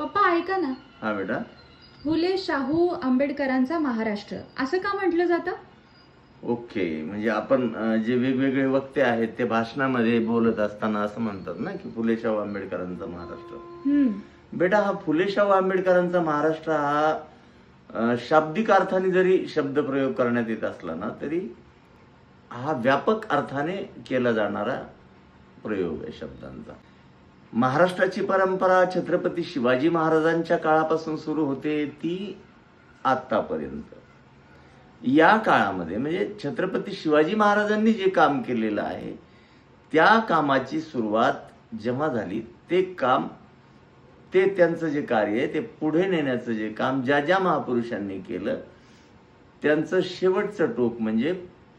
पप्पा ऐका ना. हा बेटा. फुले शाहू आंबेडकरांचा महाराष्ट्र. असं का म्हटलं जातं? ओके. म्हणजे आपण जे वेगवेगळे वक्ते आहेत ते भाषणामध्ये बोलत असताना असं म्हणतात ना की फुले शाहू आंबेडकरांचा महाराष्ट्र. बेटा हा फुले शाहू आंबेडकरांचा महाराष्ट्र हा शाब्दिक अर्थाने जरी शब्द प्रयोग करण्यात येत असला ना तरी हा व्यापक अर्थाने केला जाणारा प्रयोग आहे शब्दांचा. महाराष्ट्राची परंपरा छत्रपती शिवाजी महाराजांच्या काळापासून सुरू होते ती आतापर्यंत या काळामध्ये म्हणजे छत्रपती शिवाजी महाराजांनी जे काम केलेलं आहे त्या कामाची सुरुवात जेव्हा झाली ते काम ते त्यांचं जे कार्य आहे ते पुढे नेण्याचं जे काम ज्या ज्या महापुरुषांनी केलं त्यांचं शेवटचं टोक म्हणजे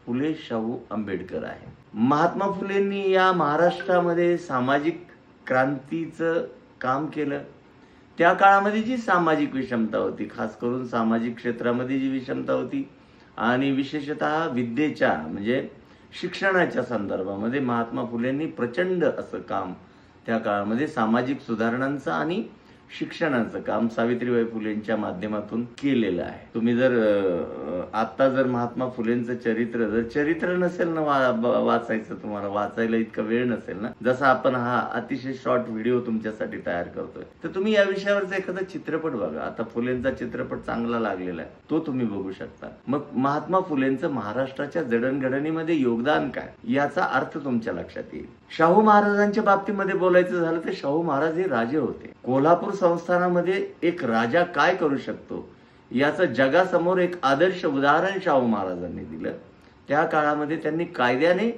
फुले शाहू आंबेडकर आहे. महात्मा फुलेंनी या महाराष्ट्रामध्ये सामाजिक क्रांतीचं काम केलं. त्या काळामध्ये जी सामाजिक विषमता होती खास करून सामाजिक क्षेत्रामध्ये जी विषमता होती आणि विशेषतः विद्येच्या म्हणजे शिक्षणाच्या संदर्भामध्ये महात्मा फुलेंनी प्रचंड असं काम त्या काळामध्ये सामाजिक सुधारणांचं आणि शिक्षणाचं काम सावित्रीबाई फुलेंच्या माध्यमातून केलेलं आहे. तुम्ही जर आता जर महात्मा फुलेंचं चरित्र जर चरित्र नसेल ना वा- वाचायचं तुम्हाला वाचायला इतका वेळ नसेल ना जसा आपण हा अतिशय शॉर्ट व्हिडिओ तुमच्यासाठी तयार करतोय तर तुम्ही या विषयावरचा एखादा चित्रपट बघा. आता फुलेंचा चित्रपट चांगला लागलेला आहे तो तुम्ही बघू शकता. मग महात्मा फुलेंचं महाराष्ट्राच्या जडणघडणीमध्ये योगदान काय? याचा अर्थ तुमच्या लक्षात येईल. शाहू महाराजांच्या बाबतीमध्ये बोलायचं झालं तर शाहू महाराज हे राजे होते. कोल्हापूर संस्थानामध्ये एक राजा काय करू शकतो? याचं जगासमोर एक आदर्श उदाहरण शाहू महाराजांनी दिलं. त्या काळामध्ये त्यांनी कायद्याने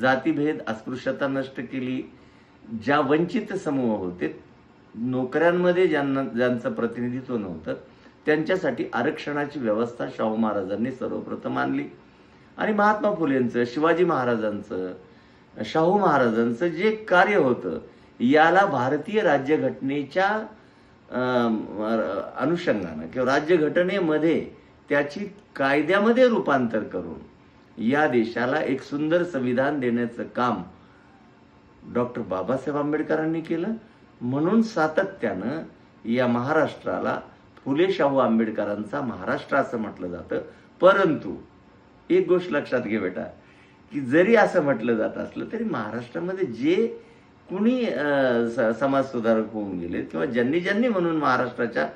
जातीभेद अस्पृश्यता नष्ट केली. ज्या वंचित समूह होते नोकऱ्यांमध्ये ज्यांना ज्यांचं प्रतिनिधित्व नव्हतं त्यांच्यासाठी आरक्षणाची व्यवस्था शाहू महाराजांनी सर्वप्रथम आणली. आणि महात्मा फुलेंचं शिवाजी महाराजांचं शाहू महाराजांचं जे कार्य होतं याला भारतीय राज्यघटनेच्या अनुषंगानं किंवा राज्यघटनेमध्ये त्याची कायद्यामध्ये रूपांतर करून या देशाला एक सुंदर संविधान देण्याचं काम डॉक्टर बाबासाहेब आंबेडकरांनी केलं. म्हणून सातत्यानं या महाराष्ट्राला फुले शाहू आंबेडकरांचा महाराष्ट्र असं म्हटलं जातं. परंतु एक गोष्ट लक्षात घे बेटा की जरी असं म्हटलं जात असलं तरी महाराष्ट्रामध्ये जे कुणी स- समाजसुधारक होऊन गेले किंवा ज्यांनी ज्यांनी म्हणून महाराष्ट्राच्या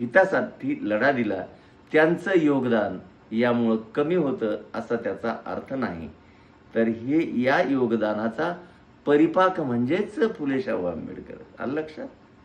हितासाठी लढा दिला त्यांचं योगदान यामुळं कमी होतं असा त्याचा अर्थ नाही. तर हे या योगदानाचा परिपाक म्हणजेच फुले शाहू आंबेडकर. आलं लक्षात?